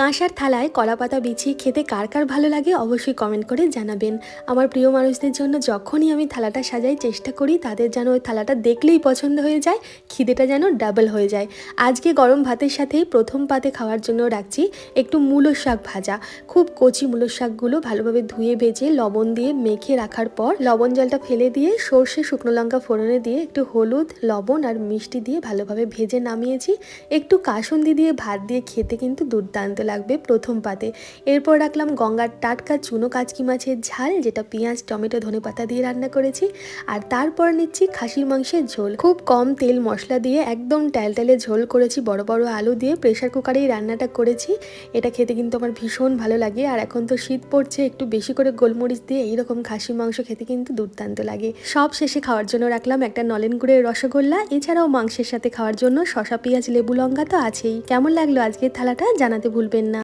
কাঁসার থালায় কলা পাতা বিছিয়ে খেতে কার কার ভালো লাগে অবশ্যই কমেন্ট করে জানাবেন। আমার প্রিয় মানুষদের জন্য যখনই আমি থালাটা সাজাই চেষ্টা করি, তাদের যেন ওই থালাটা দেখলেই পছন্দ হয়ে যায়, খিদেটা যেন ডাবল হয়ে যায়। আজকে গরম ভাতের সাথেই প্রথম পাতে খাওয়ার জন্য রাখছি একটু মূলো শাক ভাজা। খুব কচি মূলো শাকগুলো ভালোভাবে ধুয়ে ভেজে লবণ দিয়ে মেখে রাখার পর লবণ জলটা ফেলে দিয়ে সর্ষে, শুকনো লঙ্কা ফোড়নে দিয়ে একটু হলুদ, লবণ আর মিষ্টি দিয়ে ভালোভাবে ভেজে নামিয়েছি। একটু কাসন্দি দিয়ে ভাত দিয়ে খেতে কিন্তু দুর্দান্ত লাগবে প্রথম পাতে। এরপর রাখলাম গঙ্গার টাটকা চুনো কাচকি মাছের ঝাল, যেটা পেঁয়াজ, টমেটো, ধনে পাতা দিয়ে রান্না করেছি। আর তারপর নিচ্ছি খাসির মাংসের ঝোল। খুব কম তেল মশলা দিয়ে একদম ট্যালট্যালে ঝোল করেছি, বড় বড় আলু দিয়ে প্রেশার কুকারেই রান্নাটা করেছি। এটা খেতে কিন্তু আমার ভীষণ ভালো লাগে। আর এখন তো শীত পড়ছে, একটু বেশি করে গোলমরিচ দিয়ে এইরকম খাসি মাংস খেতে কিন্তু দুর্দান্ত লাগে। সব শেষে খাওয়ার জন্য রাখলাম একটা নলেন গুড়ের রসগোল্লা। এছাড়াও মাংসের সাথে খাওয়ার জন্য শশা পেঁয়াজ, লেবু, লঙ্কা তো আছেই। কেমন লাগল আজকের থালাটা জানাতে ভুলবেন benar.